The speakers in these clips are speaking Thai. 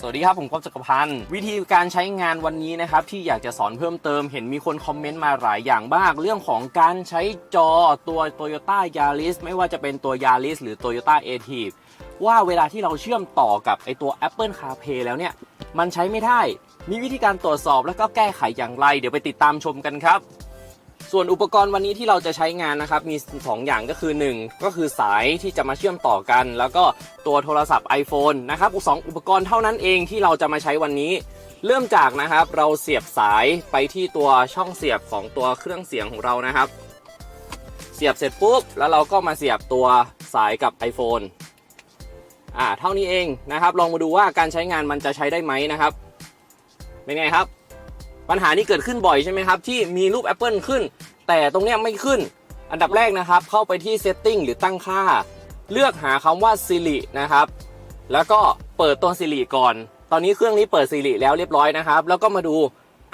สวัสดีครับ ผมก๊อฟจักรพันธ์วิธีการใช้งานวันนี้นะครับ ที่อยากจะสอนเพิ่มเติมเห็นมีคนคอมเมนต์มาหลายอย่างบ้าง เรื่องของการใช้จอตัว Toyota Yaris ไม่ว่าจะเป็นตัว Yaris หรือ Toyota a t i v ว่าเวลาที่เราเชื่อมต่อกับไอตัว Apple CarPlay แล้วเนี่ย มันใช้ไม่ได้ มีวิธีการตรวจสอบแล้วก็แก้ไขอย่างไร เดี๋ยวไปติดตามชมกันครับ ส่วนอุปกรณ์วันนี้ที่เราจะใช้งานนะครับมี 2 อย่างก็คือ 1 ก็คือสายที่จะมาเชื่อมต่อกัน แล้วก็ตัวโทรศัพท์ iPhone นะครับสองอุปกรณ์เท่านั้นเองที่เราจะมาใช้วันนี้ เริ่มจากนะครับ เราเสียบสายไปที่ตัวช่องเสียบของตัวเครื่องเสียงของเรานะครับ เสียบเสร็จปุ๊บแล้วเราก็มาเสียบตัวสายกับ iPhone อ่าเท่านี้เองนะครับ ลองมาดูว่าการใช้งานมันจะใช้ได้ไหมนะครับเป็นไงครับ ปัญหานี้เกิดขึ้นบ่อยใช่ไหมครับ ที่มีรูป Apple ขึ้น แต่ตรงเนี้ยไม่ขึ้น อันดับแรกนะครับ เข้าไปที่ Setting หรือตั้งค่า เลือกหาคำว่า Siri นะครับ แล้วก็เปิดตัว Siri ก่อน ตอนนี้เครื่องนี้เปิด Siri แล้วเรียบร้อยนะครับ แล้วก็มาดู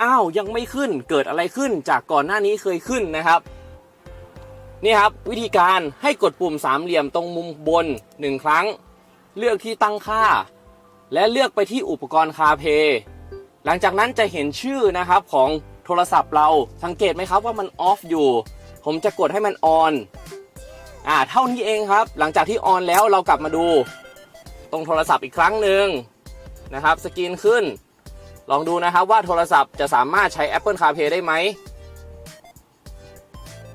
อ้าวยังไม่ขึ้น เกิดอะไรขึ้นจากก่อนหน้านี้เคยขึ้นนะครับนี่ครับวิธีการให้กดปุ่มสามเหลี่ยมตรงมุมบน 1 ครั้ง เลือกที่ตั้งค่า และเลือกไปที่อุปกรณ์ CarPlay หลังจากนั้นจะเห็นชื่อนะครับของโทรศัพท์เราสังเกตไหมครับว่ามันออฟอยู่ ผมจะกดให้มันออนอ่าเท่านี้เองครับ หลังจากที่ออนแล้วเรากลับมาดู ตรงโทรศัพท์อีกครั้งหนึ่งนะครับสกรีนขึ้น ลองดูนะครับว่าโทรศัพท์จะสามารถใช้ Apple CarPlay ได้ไหม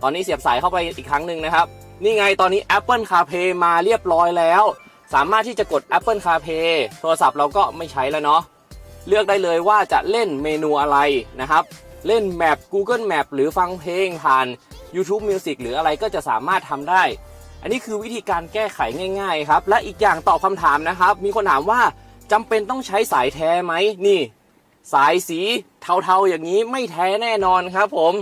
ตอนนี้เสียบสายเข้าไปอีกครั้งหนึ่งนะครับ นี่ไงตอนนี้ Apple CarPlay มาเรียบร้อยแล้ว สามารถที่จะกด Apple CarPlay โทรศัพท์เราก็ไม่ใช้แล้วเนาะ เลือกได้เลยว่าจะเล่นเมนูอะไรนะครับ เล่นแมป Google Map หรือฟังเพลงผ่าน YouTube Music หรืออะไรก็จะสามารถทำได้ อันนี้คือวิธีการแก้ไขง่ายๆครับ และอีกอย่างตอบคำถามนะครับ มีคนถามว่าจำเป็นต้องใช้สายแท้ไหมนี่ สายสีเทาๆอย่างนี้ไม่แท้แน่นอนครับผม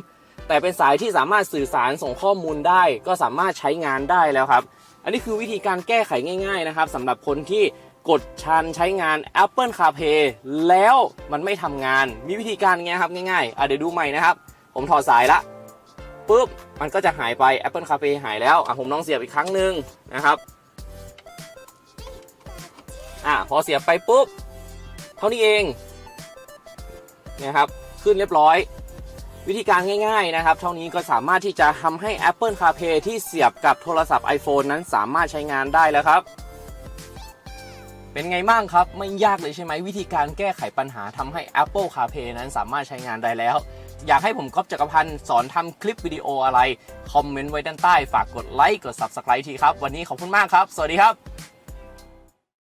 แต่เป็นสายที่สามารถสื่อสารส่งข้อมูลได้ ก็สามารถใช้งานได้แล้วครับ อันนี้คือวิธีการแก้ไขง่าย ๆนะครับสำหรับคนที่ กดชันใช้งาน Apple CarPlay แล้วมันไม่ทำงาน มีวิธีการไงครับง่ายๆอะเดี๋ยวดูใหม่นะครับ ผมถอดสายละปุ๊บมันก็จะหายไป Apple CarPlay หายแล้วอะผมลองเสียบอีกครั้งหนึ่งนะครับอะพอเสียบไปปุ๊บเท่านี้เองนะครับขึ้นเรียบร้อย วิธีการง่ายๆนะครับ เท่านี้ก็สามารถที่จะทำให้ Apple CarPlay ที่เสียบกับโทรศัพท์ iPhone นั้นสามารถใช้งานได้แล้วครับ เป็นไงบ้างครับ ไม่ยากเลยใช่ไหมวิธีการแก้ไขปัญหาทำให้ Apple CarPlay นั้นสามารถใช้งานได้แล้ว อยากให้ผมก๊อฟจักรพันธ์สอนทำคลิปวิดีโออะไร คอมเมนต์ไว้ด้านใต้ ฝากกดไลค์กด Subscribe ทีครับ วันนี้ขอบคุณมากครับ สวัสดีครับ